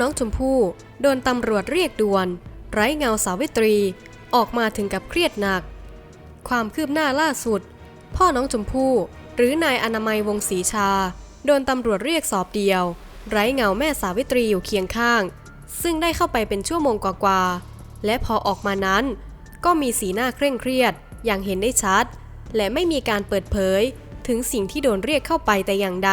น้องชมพู่โดนตำรวจเรียกด่วน ไร้เงาสาวิตรี ออกมาถึงกับเครียดหนัก ความคืบหน้าล่าสุด พ่อน้องชมพู่หรือนายอนามัยวงศรีชา โดนตำรวจเรียกสอบเดียว ไร้เงาแม่สาวิตรีอยู่เคียงข้าง ซึ่งได้เข้าไปเป็นชั่วโมงกว่าๆและพอออกมานั้น ก็มีสีหน้าเคร่งเครียดอย่างเห็นได้ชัด และไม่มีการเปิดเผย ถึงสิ่งที่โดนเรียกเข้าไปแต่อย่างใด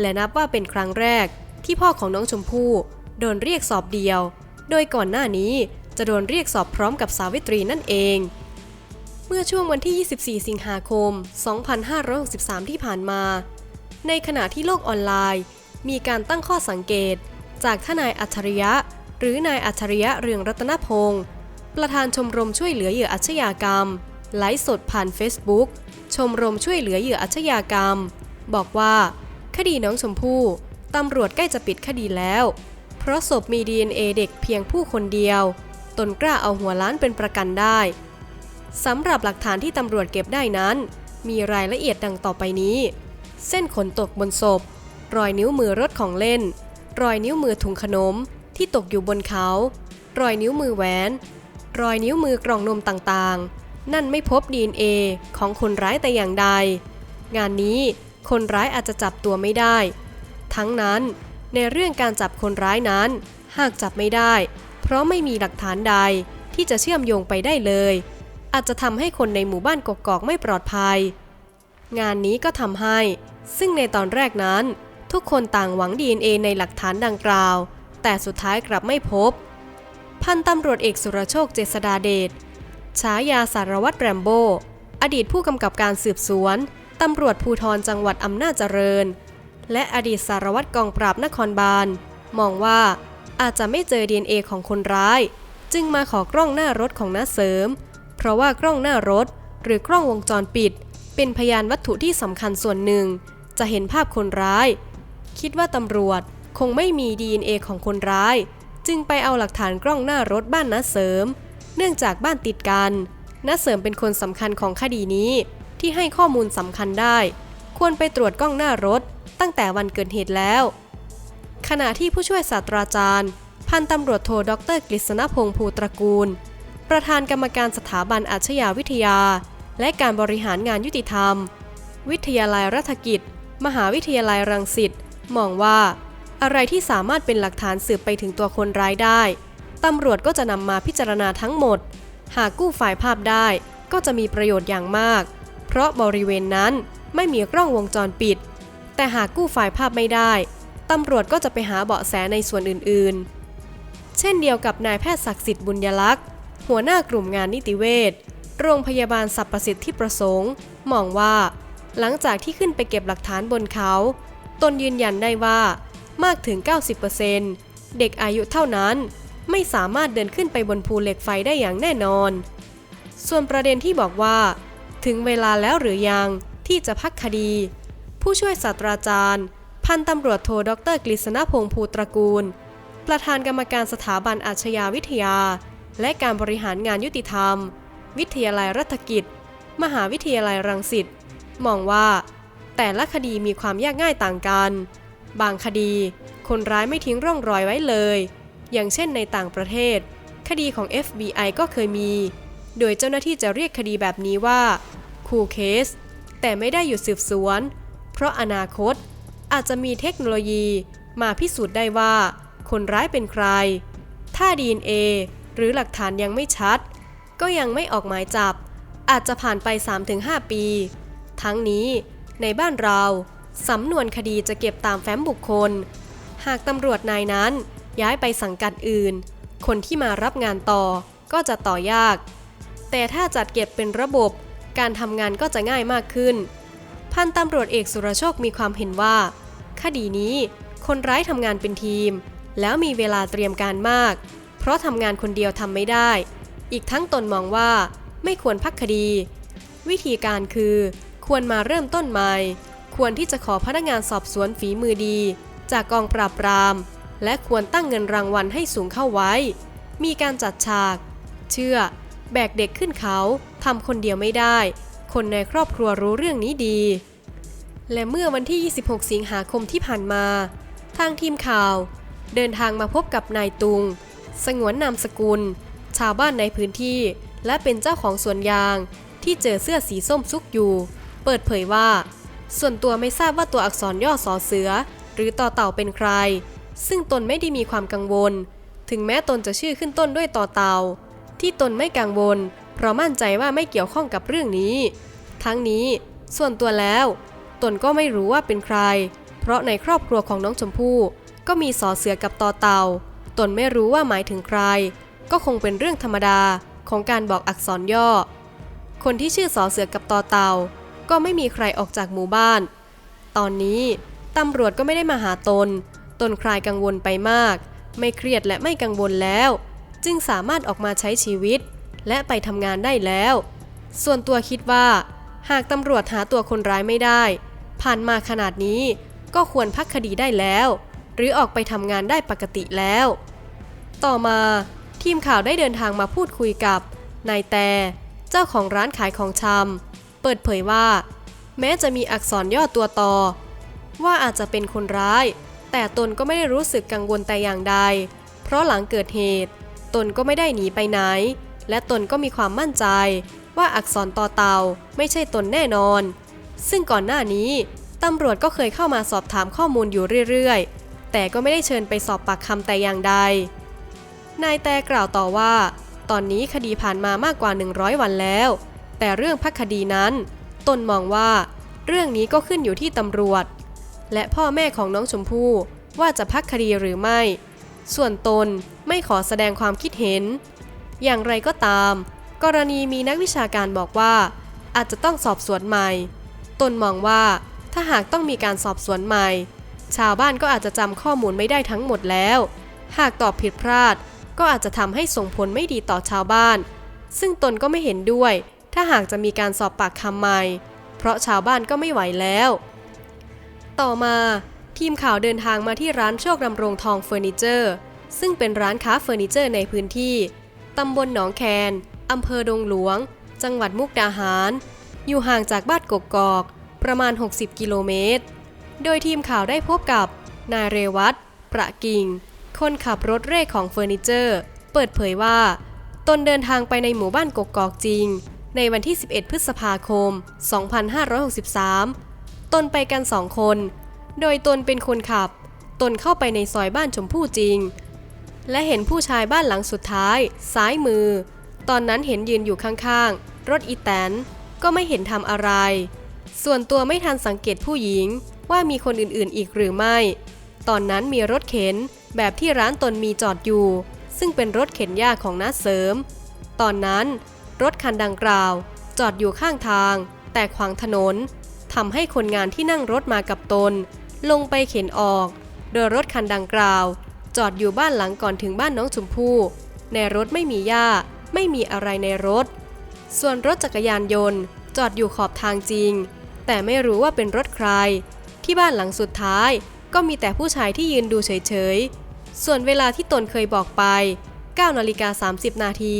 และนับว่าเป็นครั้งแรกที่พ่อของน้องชมพู่ โดนเรียกสอบเดียว โดยก่อนหน้านี้จะโดนเรียกสอบพร้อมกับสาวิตรีนั่นเอง เมื่อช่วงวันที่ 24 สิงหาคม 2563 ที่ผ่านมา ในขณะที่โลกออนไลน์ มีการตั้งข้อสังเกต จากทนายอัจฉริยะ หรือนายอัจฉริยะเรืองรัตนพงศ์ประธานชมรมช่วยเหลือเหยื่ออาชญากรรมไลฟ์สดผ่าน Facebook ชมรมช่วยเหลือเหยื่ออาชญากรรม บอกว่า คดีน้องชมพู่ตำรวจใกล้จะปิดคดีแล้ว เพราะศพมี DNA เด็กเพียงผู้คนเดียว ตนกล้าเอาหัวล้านเป็นประกันได้ สำหรับหลักฐานที่ตำรวจเก็บได้นั้น มีรายละเอียดดังต่อไปนี้ เส้นขนตกบนศพ รอยนิ้วมือรถของเล่น รอยนิ้วมือถุงขนมที่ตกอยู่บนเขา รอยนิ้วมือแหวน รอยนิ้วมือกล่องนมต่างๆ นั่นไม่พบ DNA ของคนร้ายแต่อย่างใด งานนี้คนร้ายอาจจะจับตัวไม่ได้ ทั้งนั้น ในเรื่องการจับคนร้ายนั้น หากจับไม่ได้ เพราะไม่มีหลักฐานใดที่จะเชื่อมโยงไปได้เลย อาจจะทำให้คนในหมู่บ้านกกอกไม่ปลอดภัย งานนี้ก็ทำให้ ซึ่งในตอนแรกนั้น ทุกคนต่างหวัง DNA ในหลักฐานดังกล่าว แต่สุดท้ายกลับไม่พบ พันตำรวจเอกสุรโชคเจษดาเดชฉายาสารวัตรแรมโบอดีตผู้กำกับการสืบสวนตำรวจภูธรจังหวัดอำนาจเจริญ และอดีตสารวัตรกองปราบนครบาล มองว่าอาจจะไม่เจอ DNA ของคนร้าย จึงมาขอกล้องหน้ารถของน้าเสริม เพราะว่ากล้องหน้ารถ หรือกล้องวงจรปิด เป็นพยานวัตถุที่สำคัญส่วนหนึ่ง จะเห็นภาพคนร้าย คิดว่าตำรวจคงไม่มี DNA ของคนร้าย จึงไปเอาหลักฐานกล้องหน้ารถบ้านน้าเสริม เนื่องจากบ้านติดกันน้าเสริมเป็นคนสำคัญของคดีนี้ที่ให้ข้อมูลสำคัญได้ ควรไปตรวจกล้องหน้ารถ ตั้งแต่วันเกิดเหตุแล้ว ขณะที่ผู้ช่วยศาสตราจารย์ พันตำรวจโทดรกฤษณพงษ์ภูตระกูล ประธานกรรมการสถาบันอาชญาวิทยา และการบริหารงานยุติธรรม วิทยาลัยรัฐกิจ มหาวิทยาลัยรังสิตมองว่า อะไรที่สามารถเป็นหลักฐานสืบไปถึงตัวคนร้ายได้ตำรวจก็จะนำมาพิจารณาทั้งหมด หากกู้ไฟล์ภาพได้ก็จะมีประโยชน์อย่างมาก เพราะบริเวณนั้นไม่มีกล้องวงจรปิด แต่หากกู้ไฟล์ภาพไม่ได้ ตำรวจก็จะไปหาเบาะแสในส่วนอื่นๆ เช่นเดียวกับนายแพทย์ศักดิ์สิทธิ์บุญยลักษณ์ หัวหน้ากลุ่มงานนิติเวชโรงพยาบาลสรรพสิทธิประสงค์ มองว่า หลังจากที่ขึ้นไปเก็บหลักฐานบนเขา ตนยืนยันได้ว่ามากถึง 90%เด็กอายุเท่านั้น ไม่สามารถเดินขึ้นไปบนภูเหล็กไฟได้อย่างแน่นอน ส่วนประเด็นที่บอกว่า ถึงเวลาแล้วหรือยังที่จะพักคดี ผู้ช่วยศาสตราจารย์ พันตำรวจโทดรกฤษณพงษ์ภูตระกูล ประธานกรรมการสถาบันอาชญาวิทยา และการบริหารงานยุติธรรม วิทยาลัยรัฐกิจ มหาวิทยาลัยรังสิตมองว่า แต่ละคดีมีความยากง่ายต่างกัน บางคดีคนร้ายไม่ทิ้งร่องรอยไว้เลย อย่างเช่นในต่างประเทศ คดีของ FBI ก็เคยมี โดยเจ้าหน้าที่จะเรียกคดีแบบนี้ว่าคูเคส แต่ไม่ได้หยุดสืบสวน ราะอนาคตอาจจะมีเทคโนโลยีมาพิสูจน์ได้ว่าคนร้ายเป็นใคร ถ้า DNA หรือหลักฐานยังไม่ชัด ก็ยังไม่ออกหมายจับ อาจจะผ่านไป 3-5 ปี ทั้งนี้ในบ้านเราสำนวนคดีจะเก็บตามแฟ้มบุคคล หากตำรวจนายนั้นย้ายไปสังกัดอื่น คนที่มารับงานต่อก็จะต่อยาก แต่ถ้าจัดเก็บเป็นระบบการทำงานก็จะง่ายมากขึ้น พันตำรวจเอกสุรโชคมีความเห็นว่า คดีนี้คนร้ายทำงานเป็นทีม แล้วมีเวลาเตรียมการมาก เพราะทำงานคนเดียวทำไม่ได้ อีกทั้งตนมองว่าไม่ควรพักคดี วิธีการคือ ควรมาเริ่มต้นใหม่ ควรที่จะขอพนักงานสอบสวนฝีมือดี จากกองปราบปราม และควรตั้งเงินรางวัลให้สูงเข้าไว้ มีการจัดฉาก เชื่อ แบกเด็กขึ้นเขาทำคนเดียวไม่ได้ คนในครอบครัวรู้เรื่องนี้ดี และเมื่อวันที่ 26 สิงหาคมที่ผ่านมา ทางทีมข่าว เดินทางมาพบกับนายตุง สงวนนามสกุล ชาวบ้านในพื้นที่ และเป็นเจ้าของสวนยาง ที่เจอเสื้อสีส้มซุกอยู่ เปิดเผยว่า ส่วนตัวไม่ทราบว่าตัวอักษรย่อสอเสือ หรือต่อเต่าเป็นใคร ซึ่งตนไม่ได้มีความกังวล ถึงแม้ตนจะชื่อขึ้นต้นด้วยต่อเต่าที่ตนไม่กังวล เพราะมั่นใจว่าไม่เกี่ยวข้องกับเรื่องนี้ ทั้งนี้ส่วนตัวแล้ว ตนก็ไม่รู้ว่าเป็นใคร เพราะในครอบครัวของน้องชมพู่ก็มีสอเสือกับตอเต่าตนไม่รู้ว่าหมายถึงใคร ก็คงเป็นเรื่องธรรมดาของการบอกอักษรย่อ คนที่ชื่อสอเสือกับตอเต่าก็ไม่มีใครออกจากหมู่บ้าน ตอนนี้ตำรวจก็ไม่ได้มาหาตน ตนคลายกังวลไปมาก ไม่เครียดและไม่กังวลแล้ว จึงสามารถออกมาใช้ชีวิต และไปทำงานได้แล้ว ส่วนตัวคิดว่า หากตำรวจหาตัวคนร้ายไม่ได้ ผ่านมาขนาดนี้ก็ควรพักคดีได้แล้ว หรือออกไปทำงานได้ปกติแล้ว ต่อมาทีมข่าวได้เดินทางมาพูดคุยกับนายแต่ เจ้าของร้านขายของชำเปิดเผยว่า แม้จะมีอักษรย่อตัวต่อ ว่าอาจจะเป็นคนร้าย แต่ตนก็ไม่ได้รู้สึกกังวลแต่อย่างใด เพราะหลังเกิดเหตุ ตนก็ไม่ได้หนีไปไหน และตนก็มีความมั่นใจ ว่าอักษรต่อเตาไม่ใช่ตนแน่นอน ซึ่งก่อนหน้านี้ตำรวจก็เคยเข้ามาสอบถามข้อมูลอยู่เรื่อยๆ แต่ก็ไม่ได้เชิญไปสอบปากคำแต่อย่างใด นายแต่กล่าวต่อว่า ตอนนี้คดีผ่านมามากกว่า 100 วันแล้ว แต่เรื่องพักคดีนั้น ตนมองว่า เรื่องนี้ก็ขึ้นอยู่ที่ตำรวจ และพ่อแม่ของน้องชมพู่ว่าจะพักคดีหรือไม่ ส่วนตนไม่ขอแสดงความคิดเห็น อย่างไรก็ตาม กรณีมีนักวิชาการบอกว่า อาจจะต้องสอบสวนใหม่ ตนมองว่าถ้าหากต้องมีการสอบสวนใหม่ ชาวบ้านก็อาจจะจำข้อมูลไม่ได้ทั้งหมดแล้ว หากตอบผิดพลาด ก็อาจจะทำให้ส่งผลไม่ดีต่อชาวบ้าน ซึ่งตนก็ไม่เห็นด้วย ถ้าหากจะมีการสอบปากคำใหม่ เพราะชาวบ้านก็ไม่ไหวแล้ว ต่อมาทีมข่าวเดินทางมาที่ร้านโชคดำรงทองเฟอร์นิเจอร์ ซึ่งเป็นร้านค้าเฟอร์นิเจอร์ในพื้นที่ ตำบลหนองแคนอำเภอดงหลวง จังหวัดมุกดาหาร อยู่ห่างจากบ้านกกอกประมาณ 60 กิโลเมตร โดยทีมข่าวได้พบกับ นายเรวัตประกิ่ง คนขับรถเร่ของเฟอร์นิเจอร์ เปิดเผยว่า ตนเดินทางไปในหมู่บ้านกกอกจริง ในวันที่ 11 พฤษภาคม 2563 ตนไปกันสองคน โดยตนเป็นคนขับ ตนเข้าไปในซอยบ้านชมพู่จริง และเห็นผู้ชายบ้านหลังสุดท้าย ซ้ายมือ ตอนนั้นเห็นยืนอยู่ข้างๆ รถอีแตน ก็ไม่เห็นทำอะไร ส่วนตัวไม่ทันสังเกตผู้หญิงว่ามีคนอื่นๆอีกหรือไม่ ตอนนั้นมีรถเข็นแบบที่ร้านตนมีจอดอยู่ ซึ่งเป็นรถเข็นหญ้าของน้าเสริม ตอนนั้น รถคันดังกล่าว จอดอยู่ข้างทาง แต่ขวางถนนทำให้คนงานที่นั่งรถมากับตน ลงไปเข็นออก โดยรถคันดังกล่าว จอดอยู่บ้านหลังก่อนถึงบ้านน้องชมพู่ ในรถไม่มีหญ้า ไม่มีอะไรในรถ ส่วนรถจักรยานยนต์ จอดอยู่ขอบทางจริง แต่ไม่รู้ว่าเป็นรถใคร ที่บ้านหลังสุดท้าย ก็มีแต่ผู้ชายที่ยืนดูเฉยๆ ส่วนเวลาที่ตนเคยบอกไป9นาฬิกา30 นาที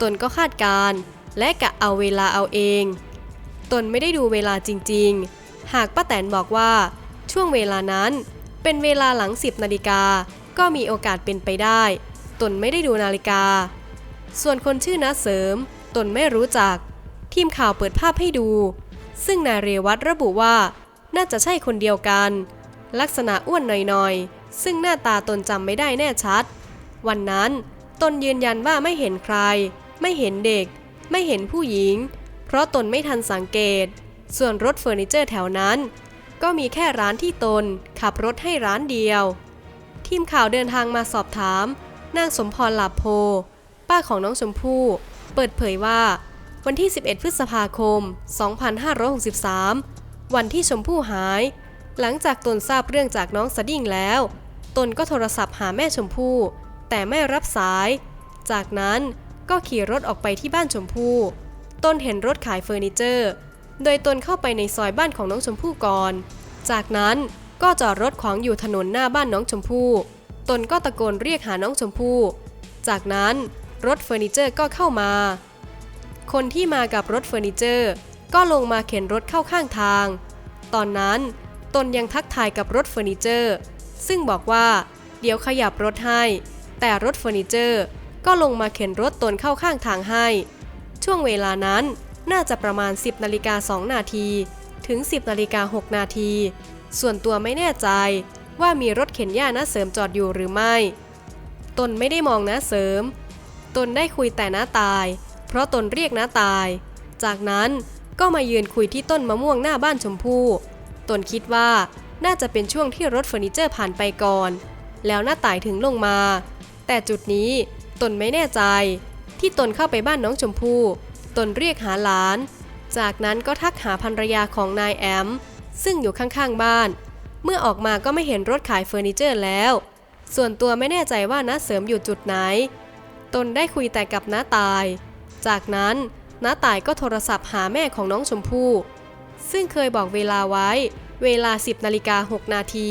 ตนก็คาดการณ์และกะเอาเวลาเอาเอง ตนไม่ได้ดูเวลาจริงๆ หากป้าแตนบอกว่า ช่วงเวลานั้นเป็นเวลาหลัง 10นาฬิกา ก็มีโอกาสเป็นไปได้ ตนไม่ได้ดูนาฬิกา ส่วนคนชื่อนาเสริม ตนไม่รู้จัก ทีมข่าวเปิดภาพให้ดู ซึ่งนายเรวัตระบุว่า น่าจะใช่คนเดียวกัน ลักษณะอ้วนหน่อยๆ ซึ่งหน้าตาตนจำไม่ได้แน่ชัด วันนั้นตนยืนยันว่าไม่เห็นใคร ไม่เห็นเด็ก ไม่เห็นผู้หญิง เพราะตนไม่ทันสังเกต ส่วนรถเฟอร์นิเจอร์แถวนั้น ก็มีแค่ร้านที่ตนขับรถให้ร้านเดียว ทีมข่าวเดินทางมาสอบถาม นางสมพรหลับโพ ป้าของน้องชมพู่ เปิดเผยว่า วันที่ 11 พฤษภาคม 2563 วันที่ชมพู่หาย หลังจากตนทราบเรื่องจากน้องสดิ้งแล้ว ตนก็โทรศัพท์หาแม่ชมพู่ แต่ไม่รับสาย จากนั้นก็ขี่รถออกไปที่บ้านชมพู่ ตนเห็นรถขายเฟอร์นิเจอร์ โดยตนเข้าไปในซอยบ้านของน้องชมพู่ก่อน จากนั้น ก็จอดรถขวางอยู่ถนนหน้าบ้านน้องชมพู่ ตนก็ตะโกนเรียกหาน้องชมพู่ จากนั้นรถเฟอร์นิเจอร์ก็เข้ามา คนที่มากับรถเฟอร์นิเจอร์ ก็ลงมาเข็นรถเข้าข้างทาง ตอนนั้นตนยังทักทายกับรถเฟอร์นิเจอร์ ซึ่งบอกว่า เดี๋ยวขยับรถให้ แต่รถเฟอร์นิเจอร์ก็ลงมาเข็นรถตนเข้าข้างทางให้ ช่วงเวลานั้นน่าจะประมาณ 10นาฬิกา2นาที ถึง 10นาฬิกา6นาที ส่วนตัวไม่แน่ใจว่ามีรถเข็นหญ้าน้าเสริมจอดอยู่หรือไม่ ตนไม่ได้มองน้าเสริม ตนได้คุยแต่น้าตาย เพราะตนเรียกน้าตาย จากนั้นก็มายืนคุยที่ต้นมะม่วงหน้าบ้านชมพู่ ตนคิดว่าน่าจะเป็นช่วงที่รถเฟอร์นิเจอร์ผ่านไปก่อน แล้วน้าตายถึงลงมา แต่จุดนี้ตนไม่แน่ใจ ที่ตนเข้าไปบ้านน้องชมพู่ ตนเรียกหาหลาน จากนั้นก็ทักหาภรรยาของนายแอม ซึ่งอยู่ข้างๆบ้าน เมื่อออกมาก็ไม่เห็นรถขายเฟอร์นิเจอร์แล้ว ส่วนตัวไม่แน่ใจว่าน้าเสริมอยู่จุดไหน ตนได้คุยแต่กับน้าตาย จากนั้นน้าตายก็โทรศัพท์หาแม่ของน้องชมพู่ ซึ่งเคยบอกเวลาไว้ เวลา 10นาฬิกา6นาที